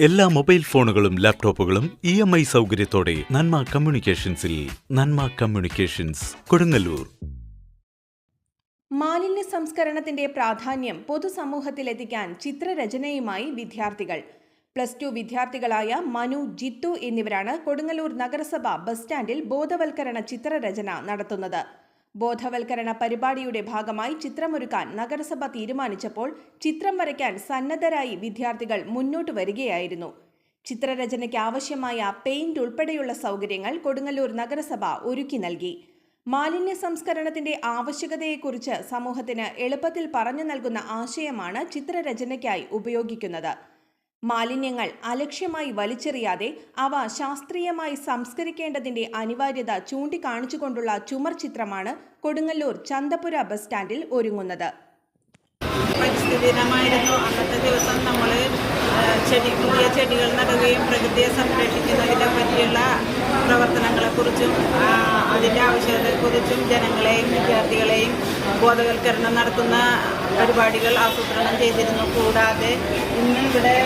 എല്ലാ മൊബൈൽ ഫോണുകളും ലാപ്ടോപ്പുകളും ഇ എം ഐ സൗകര്യത്തോടെ നന്മ കമ്മ്യൂണിക്കേഷൻസിൽ നന്മ കമ്മ്യൂണിക്കേഷൻസ് കൊടുങ്ങല്ലൂർ. മാലിന്യ സംസ്കരണത്തിന്റെ പ്രാധാന്യം പൊതുസമൂഹത്തിലെത്തിക്കാൻ ചിത്രരചനയുമായി വിദ്യാർത്ഥികൾ. പ്ലസ് ടു വിദ്യാർത്ഥികളായ മനു ജിത്തു എന്നിവരാണ് കൊടുങ്ങല്ലൂർ നഗരസഭ ബസ് സ്റ്റാൻഡിൽ ബോധവൽക്കരണ ചിത്രരചന നടത്തുന്നത്. ബോധവൽക്കരണ പരിപാടിയുടെ ഭാഗമായി ചിത്രമൊരുക്കാൻ നഗരസഭ തീരുമാനിച്ചപ്പോൾ ചിത്രം വരയ്ക്കാൻ സന്നദ്ധരായി വിദ്യാർത്ഥികൾ മുന്നോട്ട് വരികയായിരുന്നു. ചിത്രരചനയ്ക്ക് ആവശ്യമായ പെയിന്റ് ഉൾപ്പെടെയുള്ള സൗകര്യങ്ങൾ കൊടുങ്ങല്ലൂർ നഗരസഭ ഒരുക്കി നൽകി. മാലിന്യ സംസ്കരണത്തിന്റെ ആവശ്യകതയെക്കുറിച്ച് സമൂഹത്തിന് എളുപ്പത്തിൽ പറഞ്ഞു നൽകുന്ന ആശയമാണ് ചിത്രരചനയ്ക്കായി ഉപയോഗിക്കുന്നത്. മാലിന്യങ്ങൾ അലക്ഷ്യമായി വലിച്ചെറിയാതെ അവ ശാസ്ത്രീയമായി സംസ്കരിക്കേണ്ടതിന്റെ അനിവാര്യത ചൂണ്ടിക്കാണിച്ചുകൊണ്ടുള്ള ചുമർ ചിത്രമാണ് കൊടുങ്ങല്ലൂർ ചന്തപുര ബസ് സ്റ്റാൻഡിൽ ഒരുങ്ങുന്നത്. ദിനമായിരുന്നു അന്നത്തെ ദിവസം നമ്മൾ ചെടി പുതിയ ചെടികൾ നടുകയും പ്രകൃതിയെ സംരക്ഷിക്കുന്നതിനെ പറ്റിയുള്ള പ്രവർത്തനങ്ങളെക്കുറിച്ചും അതിന്റെ ആവശ്യകതയെക്കുറിച്ചും ജനങ്ങളെയും വിദ്യാർത്ഥികളെയും ബോധവൽക്കരണം നടത്തുന്ന പരിപാടികൾ ആസൂത്രണം ചെയ്തിരുന്നു. കൂടാതെ ഇന്ന് ഇവിടെ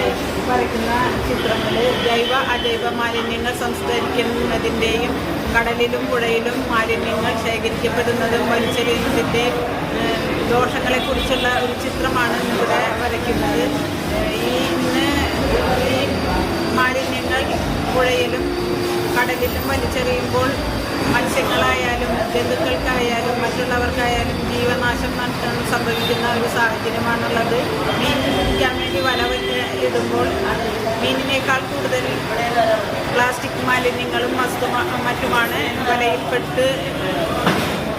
വരയ്ക്കുന്ന ചിത്രങ്ങൾ ജൈവ അജൈവ മാലിന്യങ്ങൾ സംസ്കരിക്കുന്നതിന്റെയും കടലിലും പുഴയിലും മാലിന്യങ്ങൾ ശേഖരിക്കപ്പെടുന്നതും വലിച്ചെറിയുന്നതിന്റെ ദോഷങ്ങളെക്കുറിച്ചുള്ള ഒരു ചിത്രമാണ് ഇവിടെ വരയ്ക്കുന്നത്. ഈ ഇന്ന് ഈ മാലിന്യങ്ങൾ പുഴയിലും കടലിലും വലിച്ചെറിയുമ്പോൾ മത്സ്യങ്ങളായാലും ജന്തുക്കൾക്കായാലും മറ്റുള്ളവർക്കായാലും ജീവനാശം സംഭവിക്കുന്ന ഒരു സാഹചര്യമാണുള്ളത്. മീൻ പിടിക്കാൻ വേണ്ടി വല ഇടുമ്പോൾ മീനിനേക്കാൾ കൂടുതൽ പ്ലാസ്റ്റിക് മാലിന്യങ്ങളും വസ്തു മറ്റുമാണ് വലയിൽപ്പെട്ട്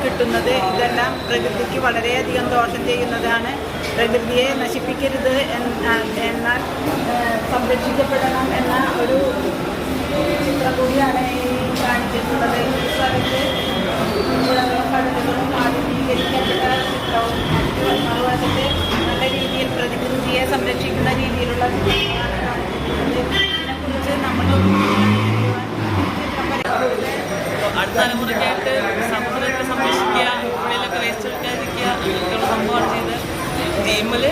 കിട്ടുന്നത്. ഇതെല്ലാം പ്രകൃതിക്ക് വളരെയധികം ദോഷം ചെയ്യുന്നതാണ്. പ്രകൃതിയെ നശിപ്പിക്കരുത് എന്ന- എന്നാൽ ഏഹ്, പ്രകൃതിയെ സംരക്ഷിക്കുന്ന രീതിയിലുള്ള ഇതിനെക്കുറിച്ച് നമ്മൾ അടുത്ത തലമുറയ്ക്കായിട്ട് സമുദ്രത്തെ സംരക്ഷിക്കുക പുഴയിലൊക്കെ വേസ്റ്റ് എടുക്കാതിരിക്കുക അങ്ങനെയൊക്കെയുള്ള സംഭവമാണ് ചെയ്ത് ടീമിൽ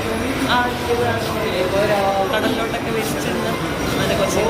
കടലിലോട്ടൊക്കെ വേസ്റ്റ് ഇടുന്ന അതിനെ കുറച്ച്